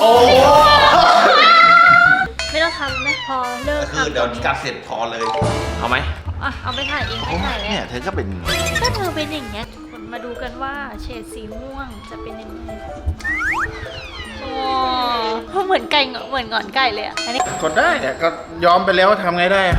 โอ้ไม่ต้องทำไม่พอเลิกคือทำเดี๋ยวกัดเสร็จพอเลยเอาไหมอะเอาไปถ่ายเองไปถ่ายเนี่ยเธอก็เป็นก็เธอเป็นอย่างเงี้ยทุกคนมาดูกันว่าเฉดสีม่วงจะเป็นยังไงโอ้เหมือนไก่เหงาเหมือนหงอนไก่เลยอะอันนี้ กดได้เนี่ยก็ยอมไปแล้วทำไงได้อะ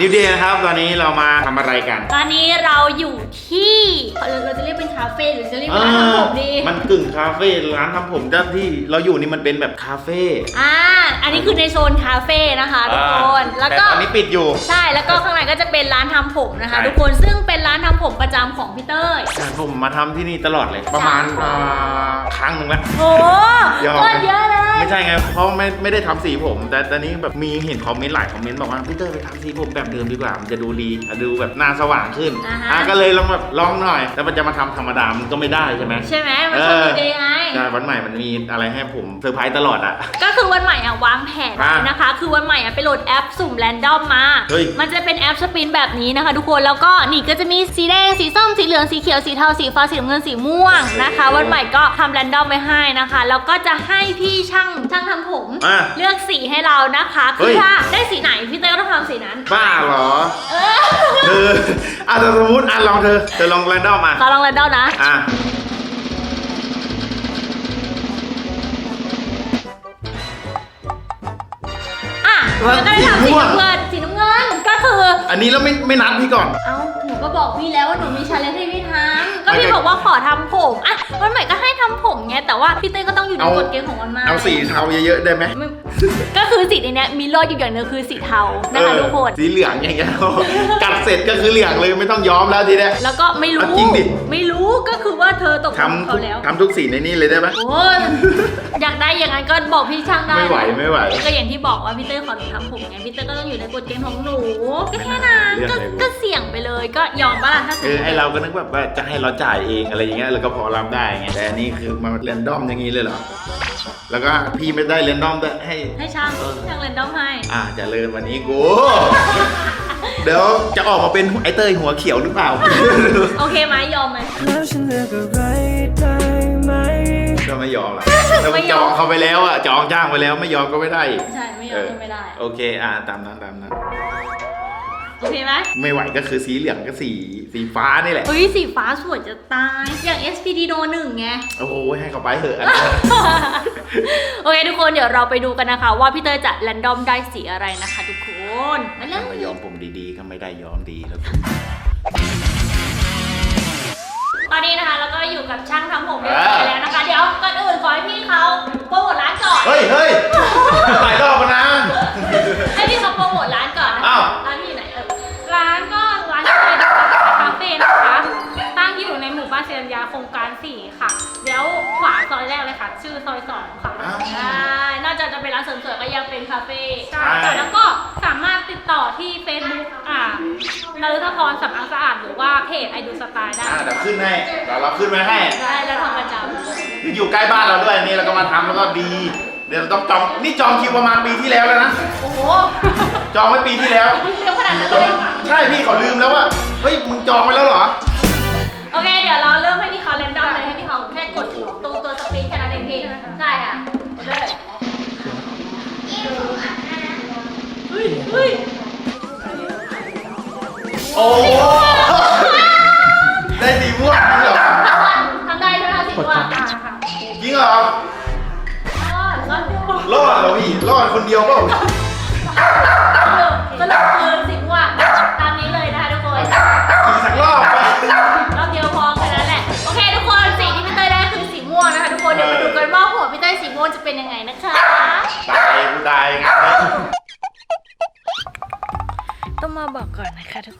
นิวเดย์นะครับ ตอนนี้เรามาทำอะไรกัน ตอนนี้เราอยู่ที่เราเราจะเรียกเป็นคาเฟ่หรือจะเรียกเป็นร้านทำผมดีมันกึ่งคาเฟ่ร้านทำผมด้านที่เราอยู่นี่มันเป็นแบบคาเฟ่ อ่า อันนี้คือในโซนคาเฟ่นะคะทุกคนแล้วแต่ก็ตอนนี้ปิดอยู่ ใช่แล้วก็ข้างในก็จะเป็นร้านทำผมนะคะ ใช่ ทุกคนซึ่งเป็นร้านทำผมประจำของพี่เต้ยแต่ผมมาทำที่นี่ตลอดเลย ประมาณอ่าครั้งหนึ่งแล้ว โอ้ยอม ก็เยอะเลยไม่ ใช่ไงเพราะไม่ไม่ได้ทำสีผม แต่ตอนนี้แบบมีเห็นคอมเมนต์หลายคอมเมนต์บอกว่าพี่เตอร์ไปทำสีผมแบบเดิมดีกว่า มันจะดูดีอะดูแบบหน้าสว่างขึ้นอ่าฮะอะก็เลยลองแบบลองหน่อยแต่มันจะมาทำธรรมดามันก็ไม่ได้ใช่ไหมใช่ไหมมันชอบดีเดย์ไง ใช่วันใหม่มันมีอะไรให้ผมเซอร์ไพรส์ตลอดอะ ก็คือวันใหม่อะวางแผนอะนะคะ คือวันใหม่อะไปโหลดแอปสุ่มแรนดอมมา เฮ้ย มันจะเป็นแอปสปินแบบนี้นะคะ ทุกคนแล้วก็นี่ก็จะมีสีแดงสีส้มสีเหลืองสีเขียวสีเทาสีฟ้าสีน้ำเงินสีม่วงนะคะ วันใหม่ก็ทำแรนดอมไว้ให้นะคะ แล้วก็จะให้พี่ช่างช่างทำผม อะ เลือกสีให้เรานะคะเฮ้คือยถ้าได้สีไหนพี่เต้ยก็ต้องทำสีนั้น บ้าเหรอเออเธออะแต่สมมติอะลองเธอเธอลองแรนดอมมาเราลองแรนดอมนะ อะอะแล้วก็ได้ทำสีน้ำเงินสีน้ำเงินก็คือ อันนี้แล้วไม่ไม่นัดพี่ก่อน เอ้าหนู ก็บอกพี่แล้วว่าหนูมีชาเลนจ์ให้พี่ทำก็ไม่พี่ได้บอกว่าขอทำผมอะวันใหม่ก็ให้ทำผมไงแต่ว่าพี่เต้ยก็ต้องอยู่ในเอากฎเกณฑ์ของวันใหม่เอาสีเทาเยอะๆได้ไหมไม่ก็คือสีในเนี้ยมีรอดอยู่อย่างหนึงคือสีเทานะคะทุกคนสีเหลืองอย่างเงี้ย กัดเสร็จก็คือเหลืองเลยไม่ต้องย้อมแล้วทีเนี้ย แล้วก็ไม่รู้ เอาจริงดิ ไม่รู้ก็คือว่าเธอตกลงทำเขาทุกแล้ว ทำทุกสีในนี้เลยได้ไหมโอ้ยอยากได้อย่างนั้นก็บอกพี่ช่างได้ไม่ไหวไม่ไหว ก็อย่างที่บอกว่าพี่เต้ยขอหนูทำผมไงพี่เต้ยก็ต้องอยู่ในกฎเกณฑ์ของหนู ก็แค่นั้นเรื่องก็อะไรกูก็เสี่ยงไปเลย ก็ยอมปะล่ะถ้าสมเอมอติไอเราก็นึกแบบว่าจะให้เราจ่ายเองอะไรอย่างเงี้ยแล้วก็พอรับได้ไงแต่อันนี้คือมาเรนดอมอย่างนี้เลยเหรอแล้วก็พี่ไม่ได้เรนดอมด้วยให้ ให้ช่างช่างเรนดอมให้ อ่าเจะเลินวันนี้กู เดี๋ยวจะออกมาเป็นไอเต้ยหัวเขียวหรือเปล่า โอเคไหมยอมไหม แล้วฉันเลือกอะไรได้ไหม ก็ไม่ยอมละแต่ไม่จยออม งเขาไปแล้วอะจองจ้างไปแล้วไม่ยอมก็ไม่ได้อีกใช่ไม่ยอมก็ไม่ได้ โอเค อ่าตามนั้นตามนั้น โอเคไหมไม่ไหวก็คือสีเหลืองก็สีสีฟ้านี่แหละเฮ้ยสีฟ้าสวยจะตาย อย่าง SPD โนหนึ่งไง โอ้โหให้เขาไปเถอะอันนี้โอเคทุกคนเดี๋ยวเราไปดูกันนะคะ ว่าพี่เตยจะแรนดอมได้สีอะไรนะคะทุกคนมาเลไม่ยยอมผมดีๆ ก็ไม่ได้ยอมดีแล้วตอนนี้นะคะเราก็อยู่กับช่างทำผมเรียบร้อยแล้วนะคะ เดี๋ยวก่อนอื่นขอให้พี่เขาโปรโมทร้านก่อน เฮ้ยเฮ้ยหลายรอบแล้วนะ ให้พี่เขาโปรโมทร้านก่อนนะอ้าคะวร้าน เป็นคาเฟ่ใช่ แล้วก็สามารถติดต่อที่ Facebook อ่านฤทพรสำอางสะอาดหรือว่าเพจไอดูสไตล์ได้อ่าเดี๋ยวขึ้นให้เดี๋ยวเราขึ้นมาให้ได้แล้วทำประจอยู่ใกล้บ้านเราด้วยนี่เราก็มาทำแล้วก็ดี เดี๋ยวเราต้องจองนี่จองคิวประมาณปีที่แล้วแล้วนะำโอ้โหจองไว้ปีที่แล้ว เร็วขนาดนั้นจเลองยใช่พี่เขาลืมแล้วว่าเฮ้ยมึงจองไว้แล้วเหรอ โอเค เดี๋ยวเราเริ่มให้พี่ โอ้โหได้สีม่วงจริงเหรอทำได้ใช่ไหมคะสิบว่าอ่าค่ะจริงเหรอ รอดรอดรอดเหรอพี่รอดคนเดียวเปล่า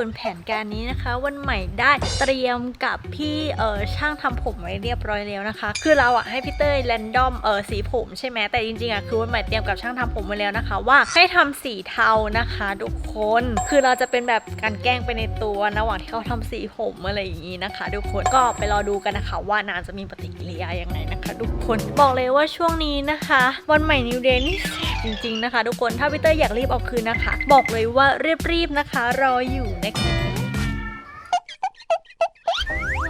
นะคะทุกคนแผนการนี้นะคะ วันใหม่ได้เตรียมกับพี่เออช่างทำผมไว้เรียบร้อยแล้วนะคะ คือเราอะให้พี่เต้ยแรนดอมเออสีผมใช่ไหมแต่จริงๆอะคือวันใหม่เตรียมกับช่างทำผมไว้แล้วนะคะ ว่าให้ทำสีเทานะคะทุกคนคือเราจะเป็นแบบการแกล้งไปในตัวระหว่างที่เขาทำสีผมอะไรอย่างนี้นะคะ ทุกคนก็ไปรอดูกันนะคะ ว่านางจะมีปฏิกิริยายังไงนะคะ ทุกคนบอกเลยว่าช่วงนี้นะคะ วันใหม่นิวเดย์นี่ จริง ๆ นะคะ ทุกคนถ้าพี่เต้ยอยากรีบเอาคืนนะคะ บอกเลยว่ารีบๆนะคะ รออยู่นะคะ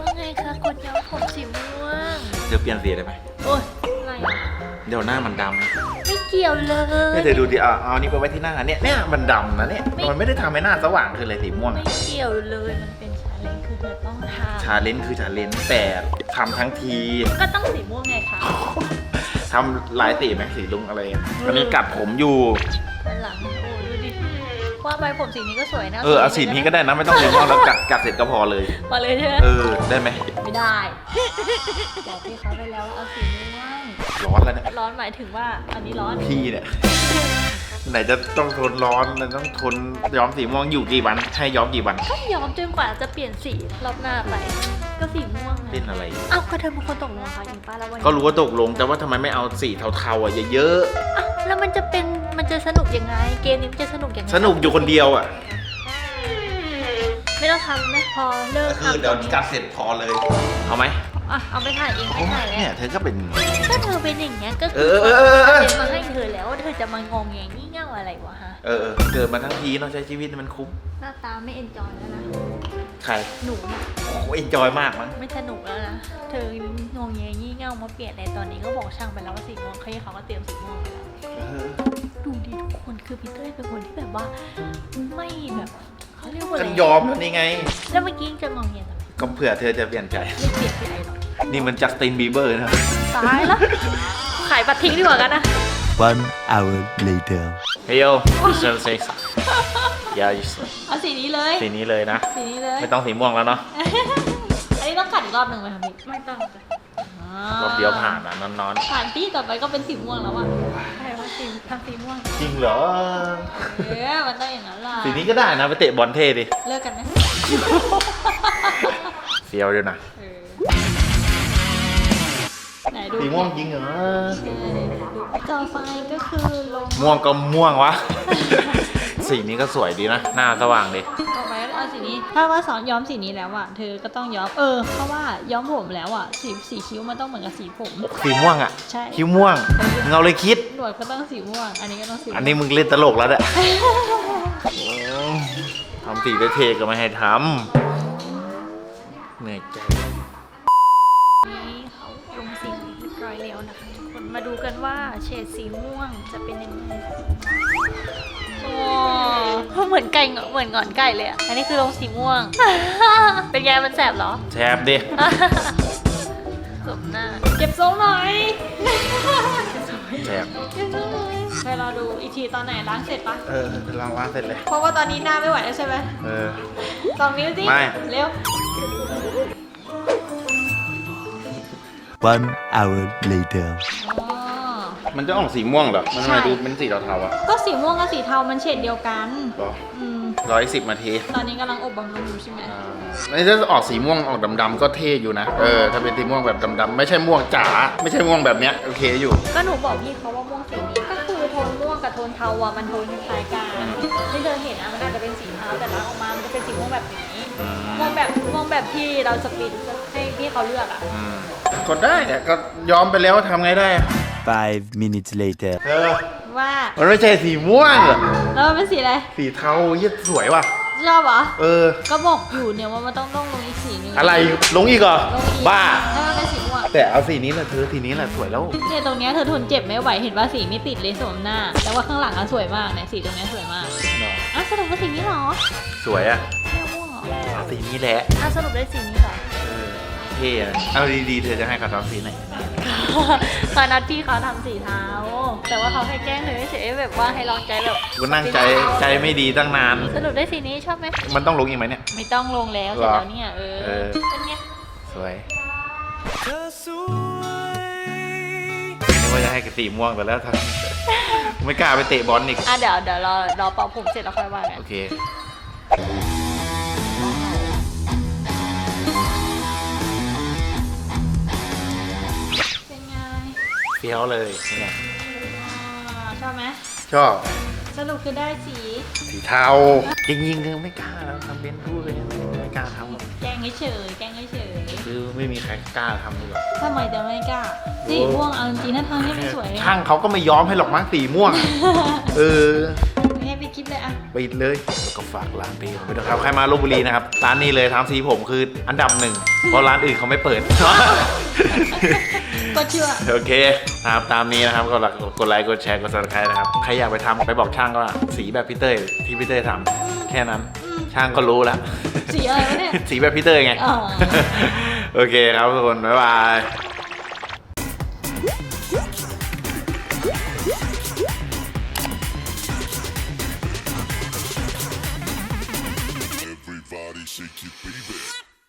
ว่าไงคะกดย้อมผมสีม่วงเธอเปลี่ยนสีได้ไหมโอ้ยอะไรอะเดี๋ยวหน้ามันดำไม่เกี่ยวเลไม่ยเธอดูดิเอาเอานี่ไปไว้ที่หน้าเนี่ยเนี่ยมันดำนะเนี่ยไม่ มันไม่ได้ทำให้หน้าสว่างขึ้นเลยสีม่วงไม่อะเกี่ยวเลยมันเป็นชาเลนจ์คือเธอต้องทชาเลนจ์คือชาเลนจ์แต่ทำทั้งทีำก็ต้องสีม่วงไงคะ ทำหลายสีไหมสีลุงอะไรอะอันนี้กัดผมอยู่ ด้านหลังโอ้ดูดิว่าไปผมสีนี้ก็สวยนะเออเอาสีนี้ก็ได้นะไม่ต้องสีม่วงแล้วกัดกัดเสร็จก็พอเลย มาเลยใช่ไหมเออได้ไหมไม่ได้บอกพี่เขาไปแล้วว่าเอาสีม่วงร้อนแล้วเนี่ยร้อนหมายถึงว่าอันนี้ร้อนพี่เนี่ยไหนจะต้องทนร้อนไหนต้องทนย้อมสีม่วงอยู่กี่วันให้ย้อมกี่วัน ก็ย้อมจนกว่าจะเปลี่ยนสีรอบหน้าไป ก็สีม่วงไงเล่นอะไรเอ้าก็เธอเป็นคนตกลงกับเขาเองป้าแล้ววันนี้ก็รู้ว่าตกลง แต่ว่าทำไมไม่เอาสีเทาๆอะเยอะเอ้าแล้วมันจะเป็นมันจะสนุกยังไง เกมนี้มันจะสนุกยังไงๆสนุกอยู่คนเดียวอะไม่ต้องทำไหมพอเลิกคือทำเดี๋ยวตรงนี้กัดเสร็จพอเลย เอาไหมอะเอาไปถ่ายเองไม่ถ่ายเนี่แล้ยวเธอก็เป็นก็เธอเป็นอย่างเงี้ยก็เอคืออเออเออเออเรียนมาให้เธอแล้วว่าเธอจะมางงแงงี่เง่าอะไรวะฮะ เออเออเกิดมาทั้งทีเนาะใช้ชีวิตมันคุ้มหน้าตาไม่เอนจอยแล้วนะใค รหนูน่ะโอ้โหเอนจอยมากมั้งไม่สนุกแล้วนะ เธองงแงงี่เง่ามาเปลี่ยนในตอนนี้ก็บอกช่างไปแล้วว่าสีม่วงเขาเขาก็เตรียมสีม่วงไปแล้วเออดูดิทุกคนคือพีเตอร์เป็นคนที่แบบว่า ไม่แบบเขาเรียกว่าอะกัไรนยอมแล้วนี่ไง แล้วเมื่อกี้จะงงแงทำไมก็เผื่อเธอจะเปลี่ยนใจ ไม่เปลี่ยนไปไหนหรอกนี่มันจัสตินบีเบอร์นะ ตายแล้วขายบัตรทิ้งดีกว่ากันนะ One hour later เฮ้ยโยเซลเซ็กซ์ ยาจิสเอาสีนี้เลย สีนี้เลยนะ สีนี้เลย ไม่ต้องสีม่วงแล้วเนาะ อันนี้ต้องกัดอีกรอบหนึ่งไหมคะพี่ไม่ต้องรอบเดียวผ่านอะนอนผ่านที่ต่อไปก็เป็นสีม่วงแล้วอะใช่ว่าสีทำสีม่วง ๆ จริงเหรอ เออมันต้องอย่างนั้นล่ะสีนี้ก็ได้นะไปเตะบอลเท่ดิ เลิกกันไหม เฟียวอยู่นะ เออไหนดูสีม่วงจริงเหรอเออดูต่อไปก็คือลงม่วงก็ม่วงวะ สีนี้ก็สวยดีนะ หน้าสว่างดีต่อไปก็เอาสีนี้ ถ้าว่าสอนย้อมสีนี้แล้วอะ เธอก็ต้องย้อม เออ เพราะว่าย้อมผมแล้วอะ สีสีคิ้วมันต้องเหมือนกับสีผม สีม่วงอะ ใช่ คิ้วม่วงเงาเลยคิด หนวดก็ต้องสีม่วง อันนี้ก็ต้องสีม่วงอันนี้มึงเล่นตลกแล้วแหละทำสีได้เทก็ไม่ให้ทำเหนื่อยใจ นี่เขาลงสีเรียบร้อยแล้วนะคะทุกคนมาดูกันว่าเฉดสีม่วงจะเป็นยังไงโอ้เหมือนไก่เหงาเหมือนหงอนไก่เลยอะอันนี้คือลงสีม่วง เป็นไงมันแสบเหรอแชมดิ สมหน้าเก็บทรงหน่อยแชมเก็บทรงหน่อยไปรอดูอีกทีตอนไหนล้างเสร็จปะเออล้างล้างเสร็จเลย เพราะว่าตอนนี้หน้าไม่ไหวแล้วใช่ไหมเออตอนมิวสิไม่ เร็ว One hour later อ๋อมันจะออกสีม่วงเหรอ มันทำไมใช่ดูเป็นสีเทาๆอะก็สีม่วงกับสีเทา มันเฉดเดียวกันรออืมร้อยสิบนาที ตอนนี้กำลังอบบำรุงอยู่ใช่ไหมนี่ถ้าออกสีม่วงออกดำๆก็เท่อยู่นะ เออ ถ้าเป็นสีม่วงแบบดำๆไม่ใช่ม่วงจ๋า ไม่ใช่ม่วงแบบเนี้ยโอเคอยู่ ก็หนูบอกพี่เขาว่าม่วงสีนี้ก็คือโทนม่วงกับโทนเทาอะมันโทนคล้ายกันที่เธอเห็นอะมันอาจจะเป็นสีเทาแต่ล้างออกมา มันจะเป็นสีม่วงแบบนี้ ม่วงแบบม่วงแบบที่เราสปรินให้ พี่เขาเลือกอะ อืมก็ได้อะก็ยอมไปแล้วทำไงได้อะ Five minutes later เออว่ามันไม่ใช่สีม่วงเหรอแล้วมันเป็นสีอะไรสีเทาเยี่ยสวยว่ะ ชอบเหรอ เออ ก็บอกอยู่เนี่ยว่ามันต้องต้องลงอีกสีหนึงอะไรลงอีกเหรอลงอีกบ้าให้มันเป็นสีม่วงแต่เอาสีนี้แหละเธอสีนี้แหละสวยแล้ว เนี่ยตรงเนี้ยเธอทนเจ็บไม่ไหวเห็นว่าสีไม่ติดเลยสวมหน้า แต่ว่าข้างหลังอะสวยมากเนี่ยสีตรงเนี้ยสวยมากอะสรุปว่าสีนี้เหรอสวยอะไม่ม่วงเหรอเอาสีนี้แหละอะสรุปได้สีนี้เหรอเออ เท่อะเอาดีๆ เธอจะให้เขาทำสีไหนตอนนัดพี่เขาทำสีเทาแต่ว่าเขาให้แกล้งเธอเฉยๆแบบว่าให้ลองใจแบบกูนั่งใจใจไม่ดีตั้งนาน สรุปได้สีนี้ชอบไหม มันต้องลงอีกไหมเนี่ย ไม่ต้องลงแล้วเสร็จแล้วเนี่ย เออเออเป็นไง สวยนึกว่าจะให้กับสีม่วงแต่แล้วทำไม่กล้าไปเตะบอลอีก อะเดี๋ยวเดี๋ยวรอรอเป่าผมเสร็จแล้วค่อยว่ากัน โอเค เฟี้ยวเลยเนี่ยอ่าชอบไหมชอบสรุปคือได้สีสีเทาจริงๆคือไม่กล้าแล้วทำเป็นพูดไปเนี่ยไม่กล้าทำหรอกแกล้งเฉยๆแกล้งเฉยรคือไม่มีใครกล้าทำดีกว่าทำไมจะไม่กล้าสีม่วงเอาจริงๆถ้าทางนี้ไม่สวยช่างเขาก็ไม่ยอมให้หรอกมั้งสีม่วง เออไม่ให้ไปคลิปเลยอะปิดเลยแล้วก็ฝากร้านพี่ผมไปด้วยครับใครมาลบบุรีนะครับ ร้านนี้เลยทำสีผมคืออันดับหนึ่ง เพราะร้านอื่นเขาไม่เปิด ก็เชื่อ โอเคนะครับตามนี้นะครับก็กดไลค์กดแชร์กด subscribe นะครับใครอยากไปทำไปบอกช่างก็สีแบบพี่เต้ยที่พี่เต้ยทำแค่นั้น ช่างก็รู้แล้วสีอะไรวะเนี่ย สีแบบพี่เต้ยไง อ๋อ โอเคครับทุกคน บ๊ายบาย